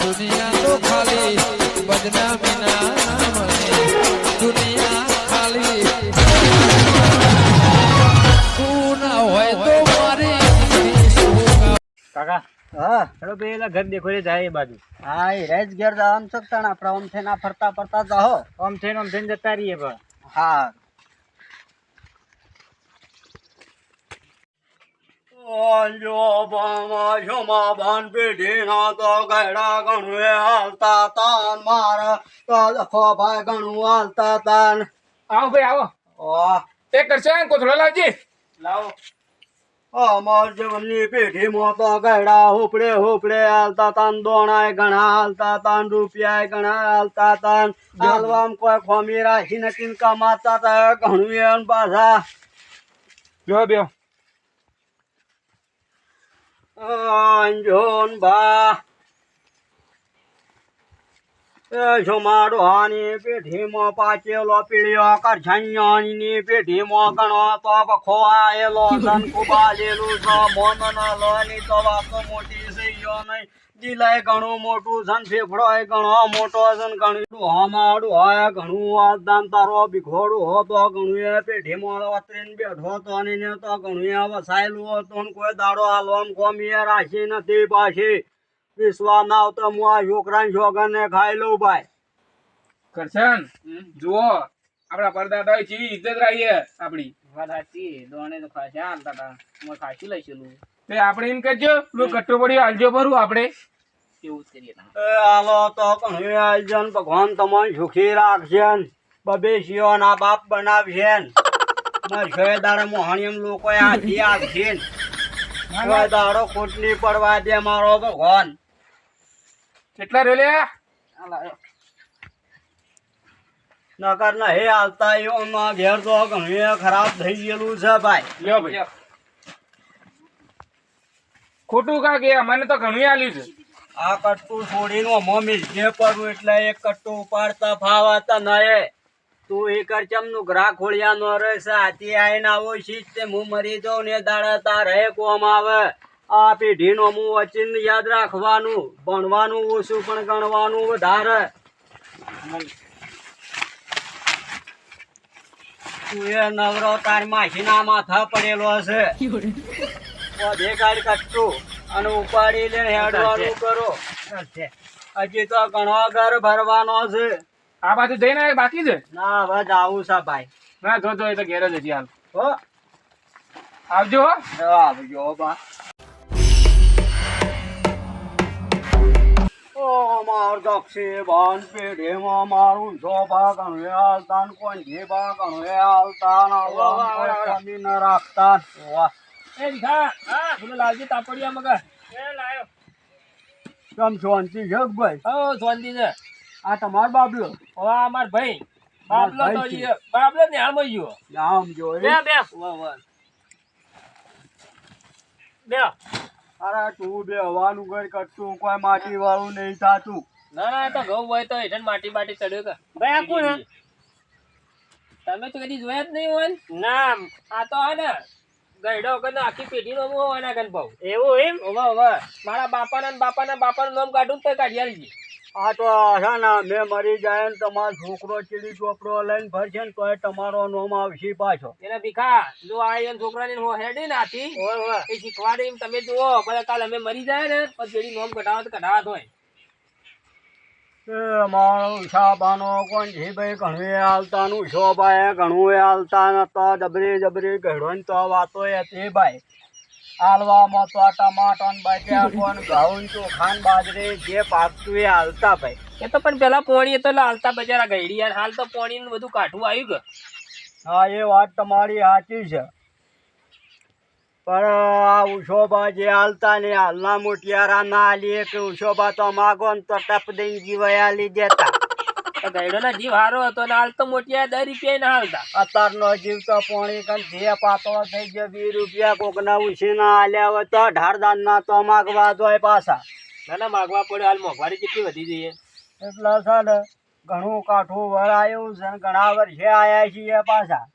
દુનિયા તો ખાલી બદનામી ના દુનિયા ખાલી. તું ના હોય તો મારી કાકા. હા. હેડો બે એલા ઘર દેખો રે જાય એ બાજુ. હા એ રેજ ઘેર જવાનું છે તાણ આપણે આમ થઈને ફરતા ફરતા જાહો. આમ થઈને આમ થઈને જતા રહીએ પણ. હા. જો બામા જોમા બાન પેઢી ના તો ગયડા ગણું હાલતા તાન. મારા તો લખો ભાઈ ગણું હાલતા તાન. આવો ભાઈ આવો. ઓ એક કરશે કોથળો લાવજે. લાવો. અમાર જીવનની પેઢીમાં તો ગયડા હોપડે હોપડે હાલતા તાન. દોણાય ઘણા હાલતા તાન રૂપિયા ઘણા હાલતા તાન. હાલવામ કોઈ ખોમી રાખીને કિનકા મારતા તા ઘણું એમ પાછા. જો બે અંજોન બા. એ જોમાડો હાની પેઢીમાં પાચેલો પીળ્યો કરછણિયાની પેઢીમાં ગણો તો બખો આયેલો ધન કુબાલેલું છે મોન ન લોની તો વાત મોટી સૈયો નહીં. દિલાય ઘણું મોટું ધન ફેફડોય ઘણો મોટો ધન ઘણું હમાડું હોય ઘણું આદાન તારો ભીખોડું હતો ઘણું એ પેઢીમાં અત્રીને બેઠો હતો ને ને તો ઘણું એ વસાયેલું હતું ને કોઈ દાડો હાલવામ કોમી એ રાશી નથી પાછી. વિશ્વા ના આવતો હું આ છોકરાને છોકરાને ખાઈ લઉં ભાઈ. કરશન જુઓ આપડા પરદાદા જેવી ઇજ્જત રાખીએ આપડી વાત સાચી દોણે તો ખાશે હાલતા હતા હું ખાસી લઈશું તે આપણે એમ કરજો પેલું કટ્ટો પડ્યો હાલજો ભરું આપણે. એવું કરીએ હાલો તો ઘણું આયોજન ભગવાન તમને સુખી રાખશે ને બબે શિયોના બાપ બનાવશે ને. મરશે દાડે મોહણીયમ લોકો હાથી આપશે દાડો ખોટની પડવા દે મારો ભગવાન. કેટલા રેલ્યા નકર ને હે હાલતા ઘેર તો ઘણું ખરાબ થઈ ગયેલું છે ભાઈ. લ્યો ભાઈ. ખોટું કા કે મને તો ઘણું આલ્યું છે. આ કટ્ટું છોડીને મમ્મી જે પડું એટલે એક કટ્ટું ઉપાડતા ફાવાતા નયે તું એ કરચમનું ગ્રા ખોળિયા નો રહેશે હાથી આવીને આવો શીત તે હું મરી જાઉં ને દાડા તાર હે કોમ આવે. આ પેઢીનો હું વચન યાદ રાખવાનું ભણવાનું ઓછું પણ ગણવાનું વધારે. તું એ નવરો તાર માસીના માથા પડેલો હશે. વધે કાઢ અને ઉપાડી લે હેડવાનું કરો. હજી તો ઘણો ઘર ભરવાનો છે. આ બાજુ જઈને બાકી છે? ના હવે આવું છે ભાઈ. ના જો જો એ તો ઘેર જ હજી હાલ. હો? આવજો હો. આવજો બા. માર દક્ષી બાન પેઢીમાં મારું છો ગણવે હાલતા ને કોઈ જીભા ગણવે હાલતા ને આવા ન રાખતા. વાહ. એ ભીખા બોલો લાવજે તાપડિયા મગર. એ લાયો. કેમ શાંતિ છે ભાઈ? હો શાંતિ છે. આ તમાર બાબલો? ઓ આ અમાર ભાઈ. બાબલો તો ઈ- બાબલો ને હાલમાં ગયો. નામ જોઈ બે બે. વાહ વાહ બે. અરે તું બે હવાનું કઈ કરતું? કોઈ માટી વાળું નહીં થાતું. ના ના તો ઘઉં હોય તો હેઠળ માટી બાટી ચડ્યો કે. ભાઈ આ કોણ તમે તો કદી જોયા જ નહીં હોય ને? ના આ તો હે ને ગયડો વગરનો આખી પેઢીનો હું હોવાના ગન ભાવ. એવું એમ? ઓવા ઓવા મારા બાપાના ને બાપાના બાપાનું નામ કાઢું તો કાઢી આલજી આ તો હા ના મેં મરી જાય ને તમારો છોકરો ચીલી ચોપડો લઈને ફરશે ને તોય તમારો નોમ આવશે પાછો. એને ભીખા જો આ એમ છોકરાને હો હેડી ને આથી એ શીખવાડે એમ તમે જુઓ ભલે કાલ અમે મરી જાય ને પછી નોમ નોમ તો કઢાવત હોય. મારો સાબાનો કોણ જી ભાઈ? ઘણું હાલતાનું શોભાએ ઘણું હાલતા ને તો જબરી જબરી ઘડો ને તો વાતો એ હતી ભાઈ. હાલવામાં તો ટમાટર ને બટાકો ને ઘઉં ને બાજરી જે પાકતું એ હાલતા ભાઈ. એ તો પણ પેલા પોણી તો હાલતા બજારા ગઈડી યાર હાલ તો પોણી બધું કાઠું આવ્યું કે. હા એ વાત તમારી સાચી છે. પણ આ ઉષોબા જે હાલતા ને હાલના મોટિયારા ના હાલીએ કે ઉશોભા તો માગો ને તો ટપ દઈને જીવાય લઈ દેતા. તો ગઈડો ના જીવ હારો હતો ને હાલ તો મોટિયા દર રૂપિયા ના હાલતા. અત્યારનો જીવ તો પોણી કન જે પાતળો થઈ ગયો વીસ રૂપિયા કોકના ઉછીના હાલ્યા હોય તો ઢારદાન ના તો માગવા દોય પાછા. ના ના માગવા પડે. હાલ મોંઘવારી કેટલી વધી ગઈ છે? એટલે છે ને ઘણું કાઠું વરાયું છે ને ઘણા વર્ષે આયા છીએ પાછા.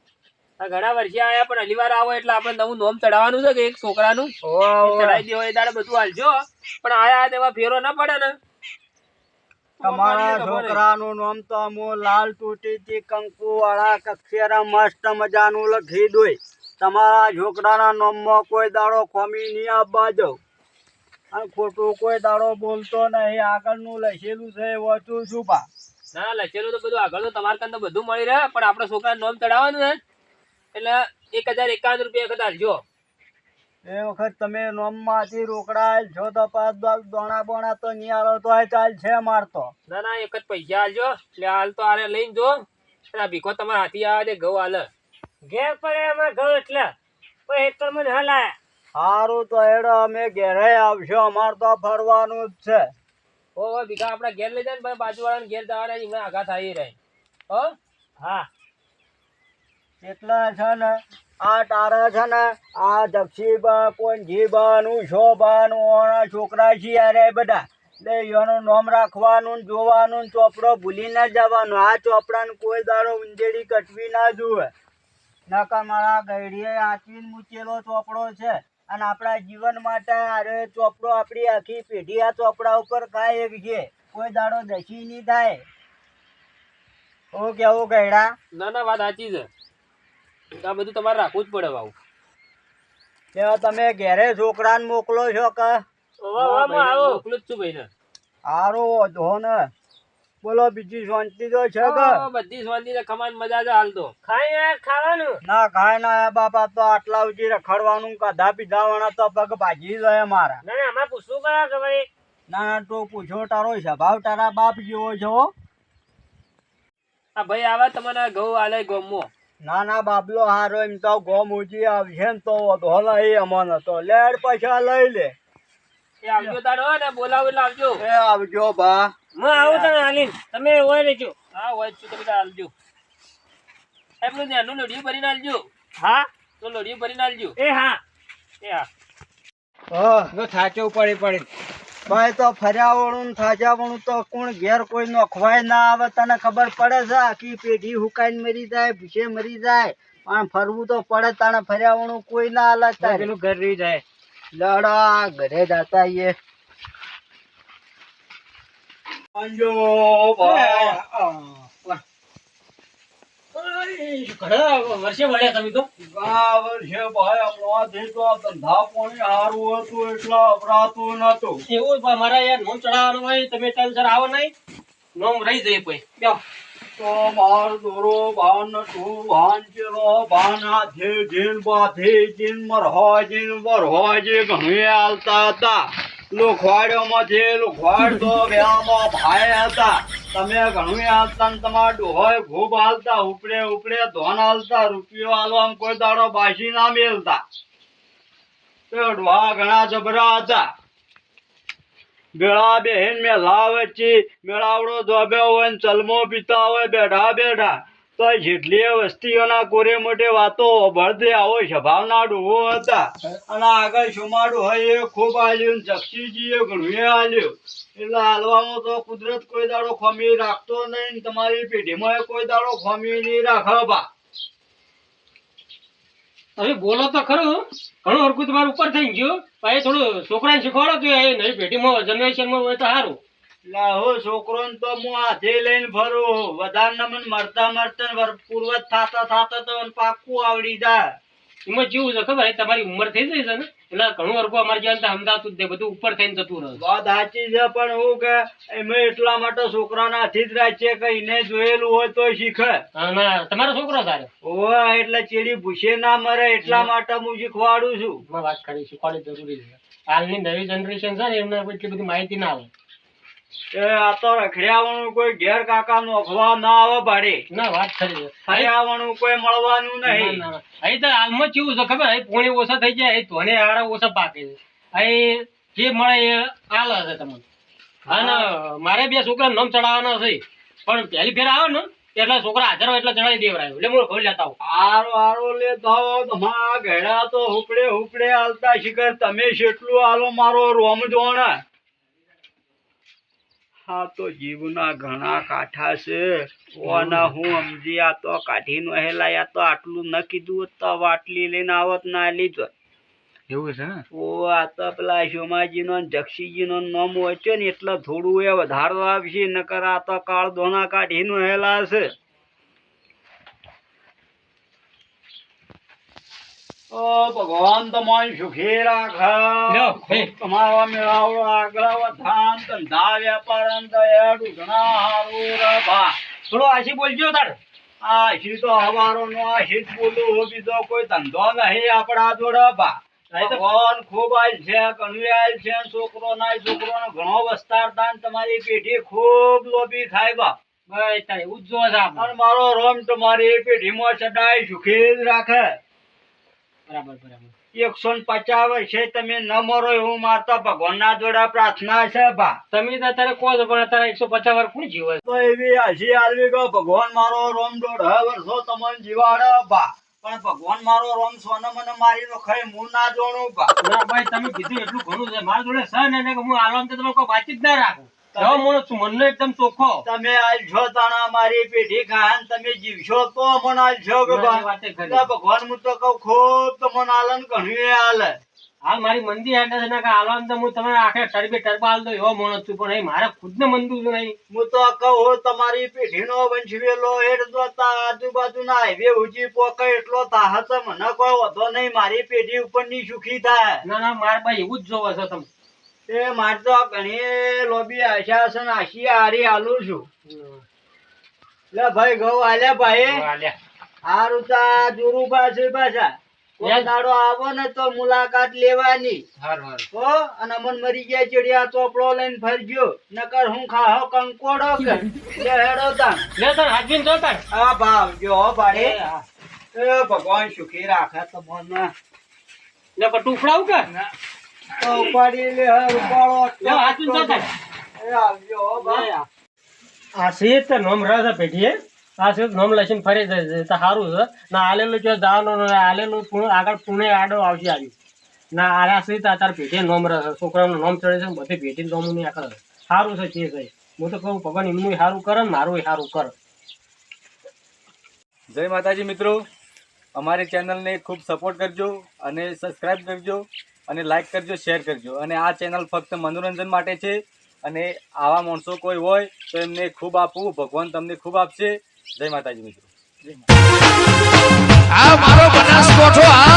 ઘણા વર્ષે આયા પણ હલી વાર આવો એટલે આપણે નવું નોમ ચડાવવાનું છે કે એક છોકરાનું. ચડાવી દેવો એ દાડે બધું હાલજો. પણ આયા તેવા ફેરો ના પડે ને. તમારા છોકરાનું નામ તો લાલ તૂટીથી કંકુ વાળા કક્ષેરા મસ્ત મજાનું લખી દોય. તમારા છોકરાના નામમાં કોઈ દાડો ખોમી નહીં આપવા દઉં અને ખોટું કોઈ દાડો બોલતો નહીં. આગળનું લખેલું છે વચું વાંચું છું પા ના ના લખેલું તો બધું આગળ તો તમારે કાન તો બધું મળી રહે પણ આપડે છોકરા નોમ ચડાવવાનું ને એટલે એક હજાર એકાવન રૂપિયા વખત હાલજો એ વખત તમે નોમમાંથી રોકડા છો તો દોણા બોણા તો નહીં આલો તો ચાલ છે મારતો ના ના એક જ પૈસા હાલજો એટલે હાલ તો આરે લઈને જો. એટલે આ ભીખો તમારા હાથી આવે તે ઘઉં હાલે ઘેર પડે એમાં ઘઉં એટલે. પણ એક મને હલાય. સારું તો એડો અમે ઘેરે આવશો. અમારે તો ફરવાનું જ છે. ઓ ભીખા આપણા ઘેર લઈ જાય ને ભાઈ બાજુવાળાને ઘેર જવાના એમને આઘાત થાય રહે. હો? હા. એટલા છે ને? આ તારા છે ને? આ દક્ષીબા પોંજીબા નું શોભા નું છોકરા છે અરે બધા. એટલે એનું નામ રાખવાનું જોવાનું ચોપડો ભૂલી ના જવાનું. આ ચોપડાને કોઈ દાડો ઊંધેડી કટવી ના જુએ. નકર મારા ગઈડીએ આચવીને મૂકેલો ચોપડો છે. અને આપણા જીવન માટે અરે ચોપડો આપણી આખી પેઢી આ ચોપડા ઉપર કાંઈ એક છે. કોઈ દાડો દસી નહીં થાય. ઓ કેવું ગઈડા ના ના, વાત સાચી છે. આ બધું તમારે રાખવું જ પડે ભાવ તમે ઘેરે છોકરાને મોકલો છો કે? મોકલું જ છું ભાઈને. હારો વધો ને. બોલો બીજી શાંતિ તો છે કે? બધી શાંતિ છે ખમાન મજા છે હાલ તો. ખાઈ ખાવાનું? ના ખાય ના બાપા તો આટલા સુધી રખડવાનું કાધા પીધા વાળા તો પગ ભાજી જાય મારા ના ના આમાં પૂછવું કરા કે ભાઈ? ના ના તો પૂછો તારો સ્વભાવ તારા બાપ જેવો છો આ ભાઈ આવા તમારા ઘઉં આલે ગમો. ના ના બાબલો હારો એમ તો ગોમ ઉજી આવશે ને તો વધો. નહીં અમને તો લેડ પૈસા લઈ લે. એ આવજો તારો ને બોલાવો એટલે આવજો. એ આવજો બા. હું આવું તને હાલીન તમે હોય લેજો હા હોય છું તમે તાર એમનું ધ્યાનનું લોઢી ભરીને હાલજો હા? તો લોડી ભરીને હાલજો એ હા. એ હા. હા થાચો પડી પડી ભાઈ તો ફર્યાવણું થાજાવણું તો કોણ ઘેર કોઈ નોખવાય ના આવે તને ખબર પડે છે? આખી પેઢી હુકાઈને મરી જાય ભૂસે મરી જાય. પણ ફરવું તો પડે તને ફર્યાવણું કોઈ ના હાલે તારું. ઘર રહી જાય. લડા ઘરે જતા એ ઘણા વર્ષે વળ્યા તમે તો? ધંધા પાણી સારું હતું એટલો એવું પણ મારા યાર નોમ ચડાવવાનું હોય તમે ટાઈમસર આવો નહીં. નોમ રહી જાય પછી બેહો. તો માર દોરો ભાન તું ભાન ચેલો ભાન હાથે જીન બાધે જીન મર હોય જીન બર હોય જે ઘણી આલતા હતા. લોખવાડ્યોમાંથી લોખવાડ તો ડોહોય ખૂબ હાલતા, ઉપડે ઉપડે, ધોન હાલતા, રૂપિયો આલવામાં કોઈ દાડો બાસી ના મેલતા. ડોહા ઘણા જબરા હતા. મેળા બેહીન મેલા વચ્ચે મેળાવડો ધોબ્યો હોય ને ચલમો પીતા હોય, બેઠા બેઠા. તો જેટલી વસ્તીઓના કોરે મોટે વાતો ભળદે આવો સ્વભાવના ડોહો હતા. અને આગળ સુમાડું હોય એ ખૂબ આલ્યું ને જક્ષીજીએ ઘણું હાલ્યું એટલે હાલવામાં તો કુદરત કોઈ દાડો ખમી રાખતો નહીં તમારી પેઢીમાં કોઈ દાડો ખમી નહીં રાખે બા. તમે બોલો તો ખરું. ઘણું હરકું તમારું ઉપર થઈ ગયું. પછી થોડું છોકરાને શીખવાડો કે એ નવી પેઢીમાં જનરેશનમાં હોય તો સારું. લાહો છોકરો તો હું હાથે લઈને ફરું. વધારે મને મરતા મરતા પૂર્વજ થાતા થાતા તો આવડી જાય. એમાં છે ખબર? તમારી ઉંમર થઈ છે ને? એટલે ઘણું અમારે જ્યાં સમજાતું જ બધું ઉપર થઈને જતું રહે વાત સાચી છે પણ હું કે એમાં એટલા માટે છોકરાના હાથી જ રાખીએ કે એને જોયેલું હોય તો શીખે. ના તમારો છોકરો સારો ઓહ એટલે ચેડી ભૂસે ના મરે એટલા માટે હું શીખવાડું છું. વાત કરી શીખવાડી જરૂરી છે. હાલની નવી જનરેશન છે ને એમને એટલી બધી માહિતી ના આવે એ આ તો રખડ્યાવાળું કોઈ ઘેર કાકા નોખવા ના આવે ભાડે ના વાત ખરી છે. કોઈ મળવાનું નહીં. ના, ના. અહીં તો હાલમાં કેવું છે ખબર? અહીં પોણી ઓછા થઈ જાય ધોને આડા ઓછા પાકે છે. અહીં જે મળે એ આલે તમને. અને મારે બે છોકરા નામ ચડાવવાના છે. પણ પહેલી ફેર આવે ને એટલે છોકરા હાજર હોય એટલે ચડાવી દેવરાય. એટલે મૂળ ખોલી લેતા આરો આરો લે હો તમારા ઘેડા તો હુપડે હુપડે હાલતા શીખર. તમે જેટલું હાલો મારો રોમ જોણે હા તો જીવના ઘણા કાઠા છે. ઓના હું સમજી આ તો કાઢી નો હેલાયા તો આટલું ન કીધું હોત તો આટલી લઈને આવત ના લીધો. એવું છે ને? ઓ આ તો પેલા સોમાજી નો જક્ષીજી નો નામ વાંચ્યો ને એટલે થોડું એ વધારો આવશે નકર આ તો કાળ દોના કાઢી નો હેલા છે ભગવાન તમારી સુખી રાખે. તમારા મેળાવડો આગળ વધાન ધંધા વેપાર થોડો આશી બોલજો તાર. આશી તો હવારો નો આશી બોલું બીજો કોઈ ધંધો નહીં આપણા જોડે. બા ભગવાન ખૂબ આયલ છે આલ છે છોકરો ના છોકરો નો ઘણો વસ્તાર દાન તમારી પેઢી ખૂબ લોભી થાય બા. બસ એવું જ આપણે. મારો રોમ તમારી પેઢીમાં સદાય સુખી જ રાખે. બરાબર બરાબર. એકસો ને પચાસ વર્ષે તમે ન મરો એવું મારતા ભગવાન ના જોડા પ્રાર્થના છે બા. તમે તો અત્યારે કહો છો પણ અત્યારે એકસો પચાસ વર્ષ કોણ જીવે તો એવી હસી આલવી ગયો ભગવાન મારો રોમ દોઢ વર્ષો તમને જીવાડે બા. પણ ભગવાન મારો રોમ સોને મને મારી નો ખાઈ હું ના જોણું બા. ભાઈ તમે કીધું એટલું ઘણું છે. મારા જોડે છે ને હું આલમ તો તમે કોઈ વાતચીત ના રાખું. જો મને છું મનનો એકદમ ચોખ્ખો. તમે આલ છો તાણા મારી પેઢી ખાન તમે જીવશો તો મને આલ કે બા એ વાતે ખરી. એટલે ભગવાન હું તો કહું ખૂબ તમને આલન ઘણું હાલે હાલ મારી મંદી હેઠળ છે ને કે આલમ તો હું તમને આખે ટરબે ટરબા આલ દો એવો માણસ છું પણ અહીં મારે ખુદને મંદુ છે નહીં. હું તો કહું તમારી પેઢીનો વંશવેલો હેડ જોતા આજુબાજુના હાઈવે ઉજી પોકે એટલો તાહત મને કોઈ વધો નહીં મારી પેઢી ઉપરની સુખી થાય. ના ના માર ભાઈ એવું જ જોવો છો તમે. એ મારે તો ઘણી લોબી આશા છે ને આશી હારી હાલું છું. લે ભાઈ ઘઉં આલ્યા ભાઈ. હારું તા જોરું પાસે પાછા. દાડો આવો ને તો મુલાકાત લેવાની. હો અને મન મરી ગયા ચડિયા ચોપડો લઈને ફરજો. નકર હું ખાહો કંકોડો કે હેડો તાણ. લે તાર હાજબીન જો તાર આ ભાવ જો ભાડે એ? ભગવાન સુખી રાખે તમને લે કે? તો ઉપાડી લે ઉપાડો. લે હાજબીન જો તાર એ આવજો હો ભાઈ આ. સીત નોમ રહે પેઢીએ. આ સીત નોમ લઈને ફરી જાય તો સારું છે. ના આલેલું જો જવાનું આલેલું આગળ પુણે આડો આવશે આવી. ના આ સીત આ તાર પેઢીએ નોમ રહે છોકરાનું નોમ ચડે છે ને બધી પેઢી નોમની આખર સારું છે છે. હું તો કહું ભગવાન એમનું સારું કરે મારું સારું કર. જય માતાજી મિત્રો. અમારી ચેનલને ખૂબ સપોર્ટ કરજો અને સબસ્ક્રાઈબ કરજો. અને લાઈક કરજો શેર કરજો. અને આ ચેનલ ફક્ત મનોરંજન માટે છે. અને આવા માણસો કોઈ હોય તો એમને ખૂબ આપવું, ભગવાન તમને ખૂબ આપશે. જય માતાજી મિત્રો. આ મારો બનાસકોઠો, આ